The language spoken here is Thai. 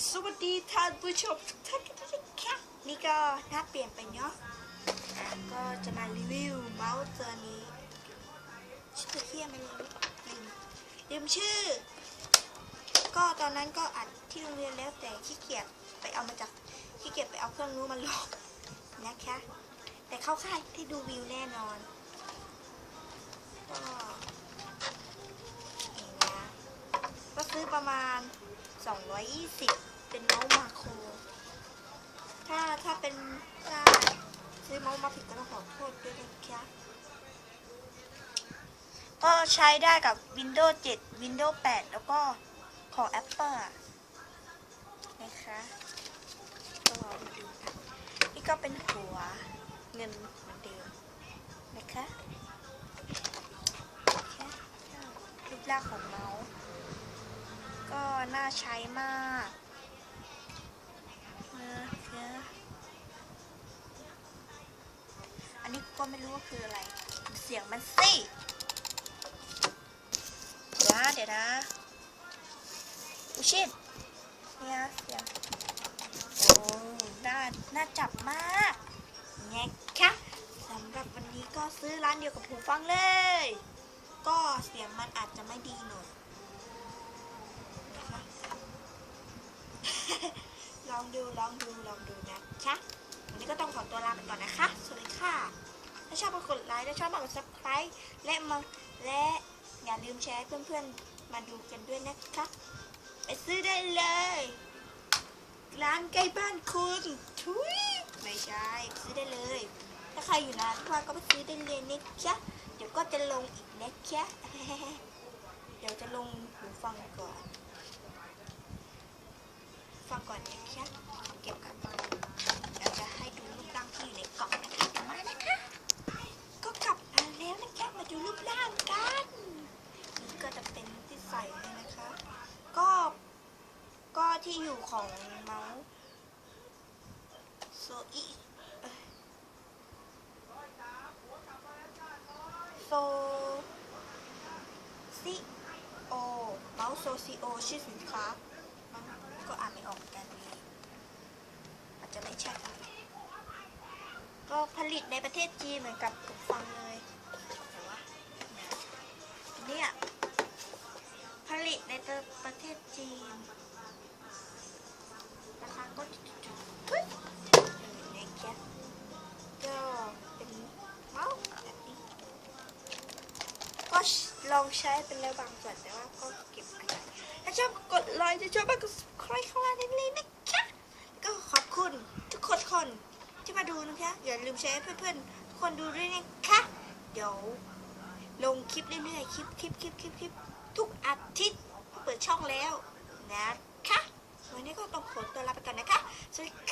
สวัสดีท่านผู้ชมทุกท่านกันด้วยค่ะนี่ก็หน้าเปลี่ยนไปเนาะก็จะมารีวิวเมาส์ตัวนี้ชื่อเทียไม่รู้ลืมลืมชื่อ ก็ตอนนั้นก็อัดที่โรงเรียนแล้วแต่ขี้เกียจไปเอามาจากขี้เกียจไปเอาเครื่องนู้นมาลงนะคะ แต่เข้าค่ายที่ดูวิวแน่นอนก็นี่นะก็ซื้อประมาณ 220 เป็นเมาส์มาโคร ถ้าถ้าเป็นถ้าซื้อเมาส์มาผิดก็ต้องขอโทษด้วยนะคะก็ใช้ได้กับ Windows 7 Windows 8 แล้วก็ของ Apple อะนะคะก็ลองดูนะนี่ก็เป็นหัวเงินเหมือนเดิมนะคะนะคะรูปร่างของเมาส์ ก็น่าใช้มากนะคะอันนี้ก็ไม่รู้ว่าคืออะไร เสียงมันสิเดี๋ยวนะเดี๋ยวนะอุชิดเนี่ยเสียงโอ้น่าน่าจับมากแงคะสำหรับวันนี้ก็ซื้อร้านเดียวกับหูฟังเลย ก็เสียงมันอาจจะไม่ดีหน่อย ลองดูลองดูนะคะวันนี้ก็ต้องขอตัวลาไปก่อนนะคะ สวัสดีค่ะ ถ้าชอบก็กดไลค์ถ้าชอบก็กด subscribe และมาและอย่าลืมแชร์ให้เพื่อนๆมาดูกันด้วยนะคะไปซื้อได้เลย ร้านใกล้บ้านคุณทุยไม่ใช่ซื้อได้เลย ถ้าใครอยู่นานทุกวันก็ไปซื้อได้เลยนะคะเดี๋ยวก็จะลงอีกนะคะเดี๋ยวจะลงหูฟังก่อน ฟังก่อนนะคะ เก็บกันมาเดี๋ยวจะให้ดูรูปร่างที่อยู่ในกล่องนะคะมานะคะ ก็กลับมาแล้วนะคะมาดูรูปร่างกันนี่ก็จะเป็นที่ใส่เลยนะคะ ก็ ก็ที่อยู่ของเมาส์โซอีโซซิโอเมาส์โซซิโอชื่อสินค้ามันก็อ่านไม่ออกเหมือนกันนี้อาจจะไม่ใช่ค่ะ ก็ผลิตในประเทศจีนเหมือนกับหูฟังเลยแต่ว่าเนี่ยผลิตในประเทศจีนราคาก็เฮ้ยในแก๊สก็เป็นเมาส์แบบนี้ก็ลองใช้เป็นแล้วบางส่วนแต่ว่าก็เก็บอะถ้าชอบกดไลค์ถ้าชอบก็คอยเข้ามาได้เลยนะคะก็ขอบคุณทุกคนคน ที่มาดูนะคะ อย่าลืมแชร์ให้เพื่อนๆทุกคนดูด้วยนะคะ เดี๋ยวลงคลิปเรื่อยๆ คลิปคลิปคลิปคลิปคลิปทุกอาทิตย์เปิดช่องแล้วนะคะ วันนี้ก็ต้องขอตัวลาไปก่อนนะคะ สวัสดีค่ะบ๊ายบายอย่าลืมแชร์ให้เพื่อนๆทุกคนดูด้วยนะคะ